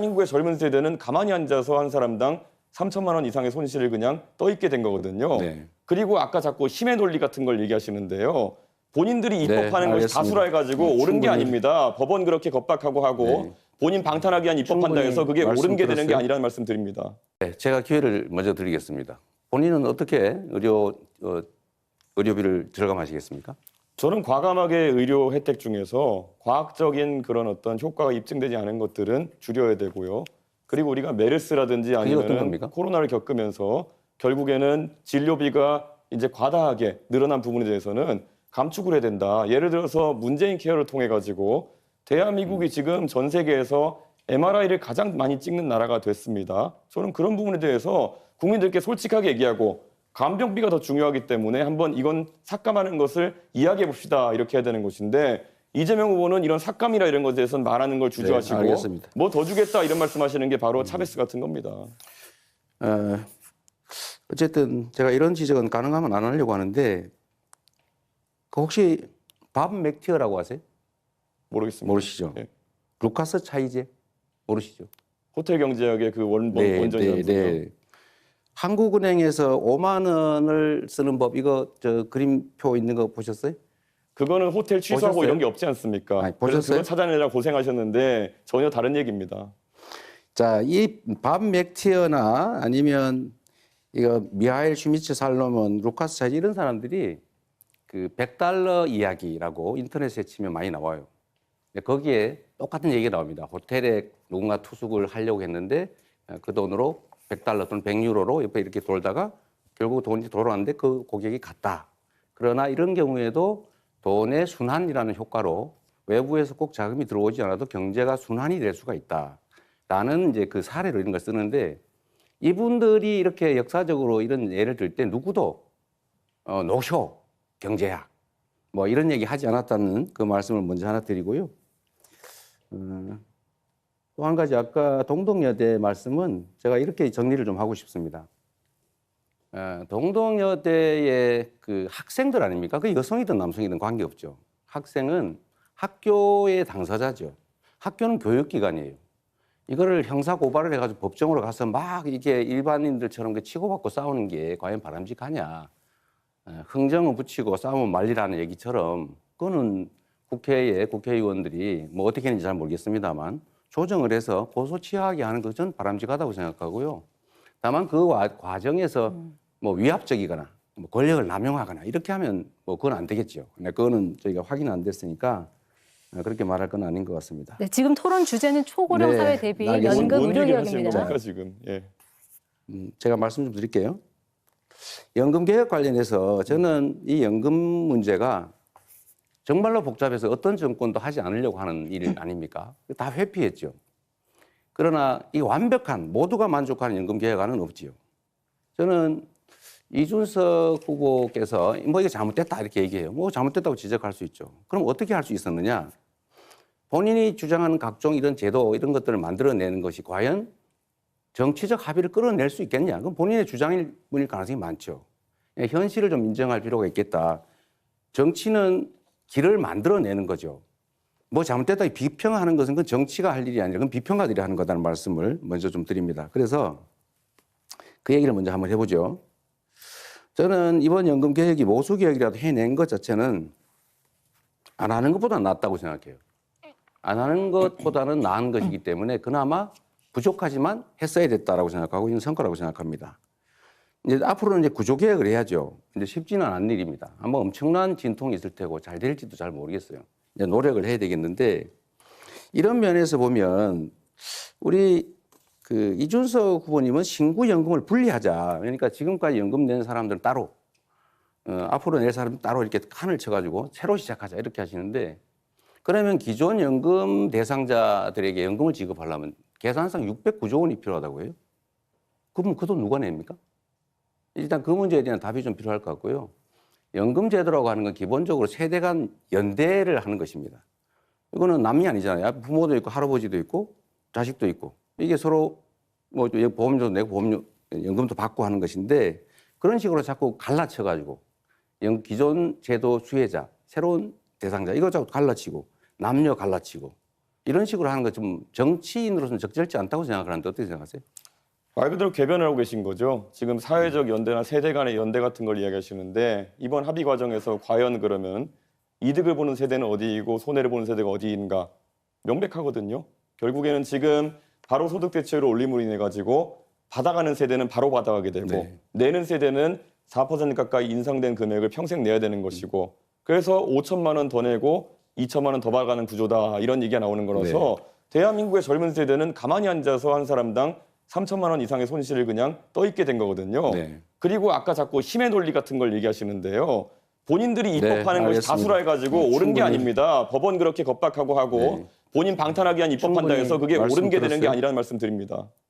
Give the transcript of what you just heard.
한국의 젊은 세대는 가만히 앉아서 한 사람당 3천만 원 이상의 손실을 그냥 떠있게 된 거거든요. 네. 그리고 아까 자꾸 힘의 논리 같은 걸 얘기하시는데요. 본인들이 네, 입법하는 것이 알겠습니다. 다수라 해가지고 네, 옳은 게. 아닙니다. 법원 그렇게 겁박하고 하고 네. 본인 방탄하기 위한 입법한다 해서 그게 옳은 게 되는 게 들었어요. 아니라는 말씀 드립니다. 네, 제가 기회를 먼저 드리겠습니다. 본인은 어떻게 의료 어, 의료비를 절감하시겠습니까? 저는 과감하게 의료 혜택 중에서 과학적인 그런 어떤 효과가 입증되지 않은 것들은 줄여야 되고요. 그리고 우리가 메르스라든지 아니면? 코로나를 겪으면서 결국에는 진료비가 이제 과다하게 늘어난 부분에 대해서는 감축을 해야 된다. 예를 들어서 문재인 케어를 통해 가지고 대한민국이 지금 전 세계에서 MRI를 가장 많이 찍는 나라가 됐습니다. 저는 그런 부분에 대해서 국민들께 솔직하게 얘기하고 간병비가 더 중요하기 때문에 한번 이건 삭감하는 것을 이야기해 봅시다 이렇게 해야 되는 것인데 이재명 후보는 이런 삭감이나 이런 것에 대해서는 말하는 걸 주저하시고 네, 알겠습니다. 뭐더 주겠다 이런 말씀하시는 게 바로 차베스 같은 겁니다. 어, 어쨌든 제가 이런 지적은 가능하면 안 하려고 하는데 그 혹시 밥 맥티어라고 아세요? 모르겠습니다. 모르시죠? 네. 루카스 차이제 모르시죠? 호텔 경제학의 그 원, 원, 원전이라면서요. 한국은행에서 5만 원을 쓰는 법 이거 저 그림표 있는 거 보셨어요? 그거는 호텔 취소하고 보셨어요? 이런 게 없지 않습니까? 아니, 그래서 보셨어요? 그거 찾아내느라 고생하셨는데 전혀 다른 얘기입니다. 자, 이밥 맥티어나 아니면 이거 미하일 슈미츠 살로몬, 루카스 차이제 이런 사람들이 그 100달러 이야기라고 인터넷에 치면 많이 나와요. 근데 거기에 똑같은 얘기가 나옵니다. 호텔에 누군가 투숙을 하려고 했는데 어, 그 돈으로 100달러 또는 100유로로 옆에 이렇게 돌다가 결국 돈이 돌아왔는데 그 고객이 갔다. 그러나 이런 경우에도 돈의 순환이라는 효과로 외부에서 꼭 자금이 들어오지 않아도 경제가 순환이 될 수가 있다. 라는 이제 그 사례로 이런 걸 쓰는데 이분들이 이렇게 역사적으로 이런 예를 들 때 누구도 어, 노쇼, 경제학 뭐 이런 얘기 하지 않았다는 그 말씀을 먼저 하나 드리고요. 음, 또 한 가지 아까 동덕여대 말씀은 제가 이렇게 정리를 좀 하고 싶습니다. 어, 동덕여대의 그 학생들 아닙니까? 그 여성이든 남성이든 관계없죠. 학생은 학교의 당사자죠. 학교는 교육기관이에요. 이거를 형사 고발을 해가지고 법정으로 가서 막 이게 일반인들처럼 그 치고받고 싸우는 게 과연 바람직하냐. 어, 흥정은 붙이고 싸우면 말리라는 얘기처럼 그거는 국회에 국회의원들이 뭐 어떻게 했는지 잘 모르겠습니다만 조정을 해서 고소 취하하게 하는 것은 바람직하다고 생각하고요. 다만 그 와- 과정에서 뭐 위압적이거나 뭐 권력을 남용하거나 이렇게 하면 뭐 그건 안 되겠죠. 근데 그거는 저희가 확인 안 됐으니까 어, 그렇게 말할 건 아닌 것 같습니다. 네, 지금 토론 주제는 초고령 네, 사회 대비 알겠습니다. 연금 뭔 의료 개혁입니다. 지금? 예. 음, 제가 말씀 좀 드릴게요. 연금 개혁 관련해서 저는 이 연금 문제가 정말로 복잡해서 어떤 정권도 하지 않으려고 하는 일 아닙니까? 다 회피했죠. 그러나 이 완벽한 모두가 만족하는 연금 개혁안은 없지요. 저는 이준석 후보께서 뭐 이게 잘못됐다 이렇게 얘기해요. 뭐 잘못됐다고 지적할 수 있죠. 그럼 어떻게 할 수 있었느냐? 본인이 주장하는 각종 이런 제도 이런 것들을 만들어내는 것이 과연 정치적 합의를 끌어낼 수 있겠냐? 그건 본인의 주장일 뿐일 가능성이 많죠. 예, 현실을 좀 인정할 필요가 있겠다. 정치는 길을 만들어내는 거죠. 뭐 잘못됐다 비평하는 것은 그건 정치가 할 일이 아니라 그건 비평가들이 하는 거다는 말씀을 먼저 좀 드립니다. 그래서 그 얘기를 먼저 한번 해보죠. 저는 이번 연금 개혁이 모수 개혁이라도 해낸 것 자체는 안 하는 것보다 낫다고 생각해요. 안 하는 것보다는 나은 것이기 때문에 그나마 부족하지만 했어야 됐다라고 생각하고 있는 성과라고 생각합니다. 이제 앞으로는 이제 구조 개혁을 해야죠. 근데 쉽지는 않은 일입니다. 아마 엄청난 진통이 있을 테고 잘 될지도 잘 모르겠어요. 이제 노력을 해야 되겠는데 이런 면에서 보면 우리 그 이준석 후보님은 신구 연금을 분리하자. 그러니까 지금까지 연금 낸 사람들은 따로 어, 앞으로 낼 사람 따로 이렇게 칸을 쳐가지고 새로 시작하자 이렇게 하시는데 그러면 기존 연금 대상자들에게 연금을 지급하려면 계산상 609조 원이 필요하다고 해요. 그럼 그 돈 누가 냅니까? 일단 그 문제에 대한 답이 좀 필요할 것 같고요. 연금 제도라고 하는 건 기본적으로 세대 간 연대를 하는 것입니다. 이거는 남이 아니잖아요. 부모도 있고 할아버지도 있고 자식도 있고 이게 서로 뭐 보험료도 내고 보험료 연금도 받고 하는 것인데 그런 식으로 자꾸 갈라쳐 가지고 연- 기존 제도 수혜자 새로운 대상자 이거 자꾸 갈라치고 남녀 갈라치고 이런 식으로 하는 거좀 정치인으로서는 적절치 않다고 생각하는데 어떻게 생각하세요? 말 그대로 개변을 하고 계신 거죠. 지금 사회적 연대나 세대 간의 연대 같은 걸 이야기하시는데 이번 합의 과정에서 과연 그러면 이득을 보는 세대는 어디이고 손해를 보는 세대가 어디인가 명백하거든요. 결국에는 지금 바로 소득 대체율을 올림으로 인해 가지고 받아가는 세대는 바로 받아가게 되고 네. 내는 세대는 4% 가까이 인상된 금액을 평생 내야 되는 것이고 그래서 5천만 원 더 내고 2천만 원 더 받아가는 구조다 이런 얘기가 나오는 거라서 대한민국의 젊은 세대는 가만히 앉아서 한 사람당 3천만 원 이상의 손실을 그냥 떠 있게 된 거거든요. 네. 그리고 아까 자꾸 힘의 논리 같은 걸 얘기하시는데요. 본인들이 입법하는 것이 네, 알겠습니다. 다수라 해가지고 네, 옳은 게 충분히. 아닙니다. 법원 그렇게 겁박하고 하고 네. 본인 방탄하기 위한 입법한다 충분히 해서 그게 옳은 게 되는 게. 아니라는 말씀 드립니다.